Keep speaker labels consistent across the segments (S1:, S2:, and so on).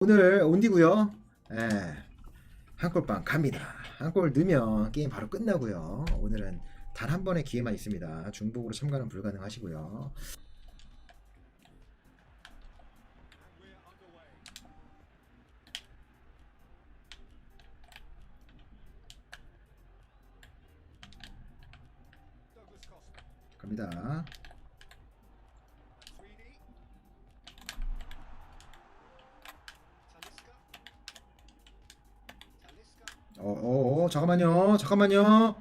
S1: 오늘 온디고요. 예. 한골빵 갑니다. 한 골 넣으면 게임 바로 끝나고요. 오늘은 단 한 번의 기회만 있습니다. 중복으로 참가는 불가능하시고요. 갑니다. 어, 어, 어, 잠깐만요. 잠깐만요.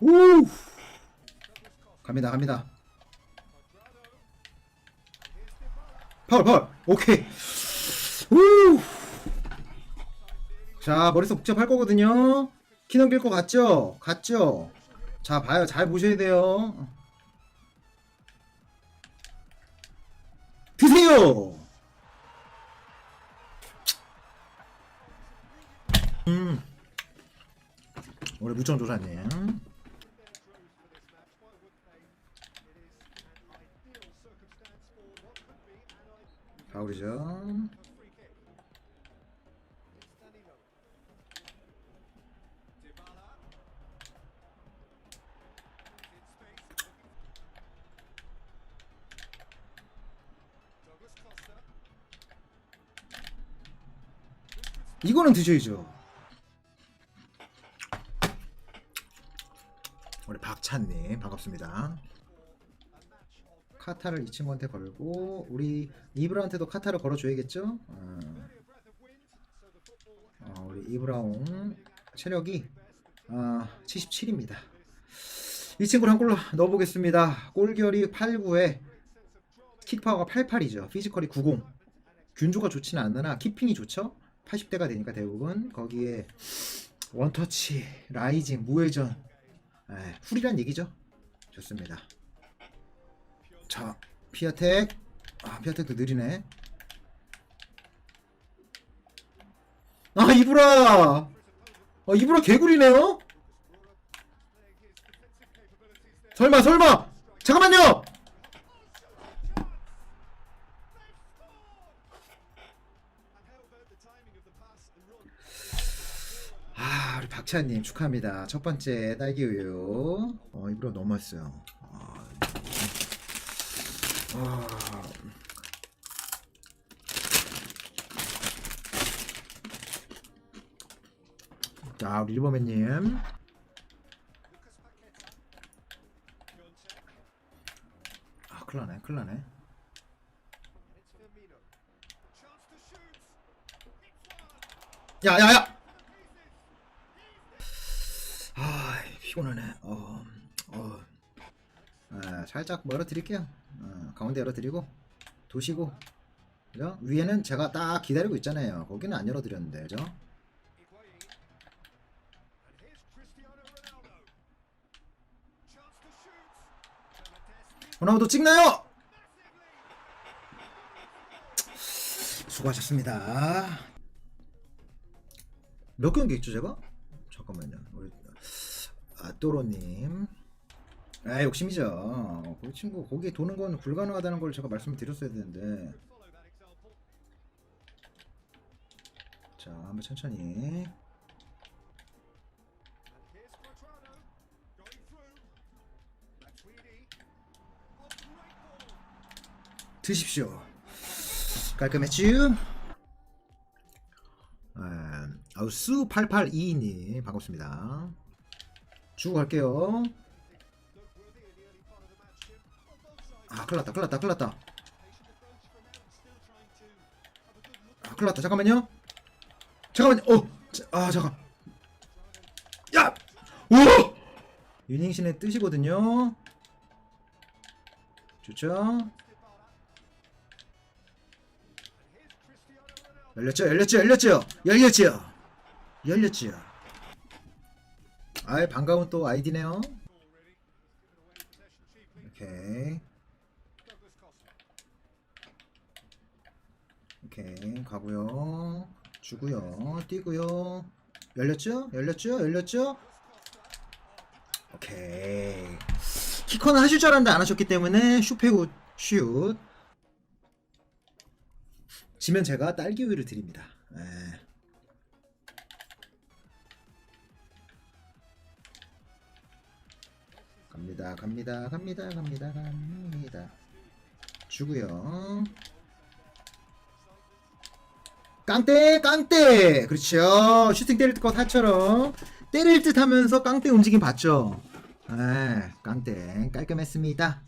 S1: 오! 갑니다, 갑니다. 파울, 파울. 오케이. 오! 자, 머릿속 복잡 할 거거든요. 키 넘길 거 같죠? 같죠? 자, 봐요. 잘 보셔야 돼요. 드세요! 음. 우리 무청조사님. 파울이죠. 이거는 드셔야죠. 박찬님 반갑습니다. 카타를 이 친구한테 걸고 우리 이브라한테도 카타를 걸어줘야겠죠? 어. 어, 우리 이브라옹 체력이 어, 77입니다. 이 친구를 한 골로 넣어보겠습니다. 골결이 89에 킥파워가 88이죠. 피지컬이 90. 균조가 좋지는 않으나 키핑이 좋죠. 80대가 되니까 대부분 거기에 원터치, 라이징, 무회전, 에, 훌이란 얘기죠. 좋습니다. 자, 피아텍. 아, 피아텍도 느리네. 아, 이브라! 어, 이브라 개구리네요? 설마, 설마! 잠깐만요! 아, 우리 박찬님 축하합니다. 첫 번째 딸기 우유. 어, 너무 맛있어요. 아, 아. 자, 우리 일범맨님. 아, 큰일 나네, 큰일 나네. 야, 야, 야! 피곤하네. 어, 어. 아, 살짝 뭐 열어드릴게요. 어, 가운데 열어드리고 도시고 그죠? 위에는 제가 딱 기다리고 있잖아요. 거기는 안 열어드렸는데, 그죠? 호나우도 찍나요? 수고하셨습니다. 몇 경기 있죠, 제가? 잠깐만요. 우리 아, 또로님. 아, 욕심이죠. 그 친구 거기에 도는 건 불가능하다는 걸 제가 말씀드렸어야 되는데. 자, 한번 천천히. 드십시오. 깔끔했죠? 아, 아우스 8822님 반갑습니다. 주고 갈게요. 아, 큰일 났다, 큰일 났다, 큰일 났다. 아, 큰일 났다, 잠깐만요. 잠깐만요, 어, 자, 아, 잠깐. 야! 우와! 유닝신의 뜻이거든요. 좋죠? 열렸죠, 열렸죠, 열렸죠, 열렸죠, 열렸죠. 아이 반가운 또 아이디네요. 오케이. 오케이 가고요 주고요 뛰고요 열렸죠 열렸죠 열렸죠 오케이 키커는 하실 줄 알았는데 안 하셨기 때문에 슈페굿 슛 지면 제가 딸기 우유를 드립니다. 예. 갑니다, 갑니다, 갑니다, 갑니다, 갑니다. 주고요. 깡대, 깡대. 그렇죠. 슈팅 때릴 것 사처럼 때릴 듯 하면서 깡대 움직임 봤죠. 예, 깡대 깔끔했습니다.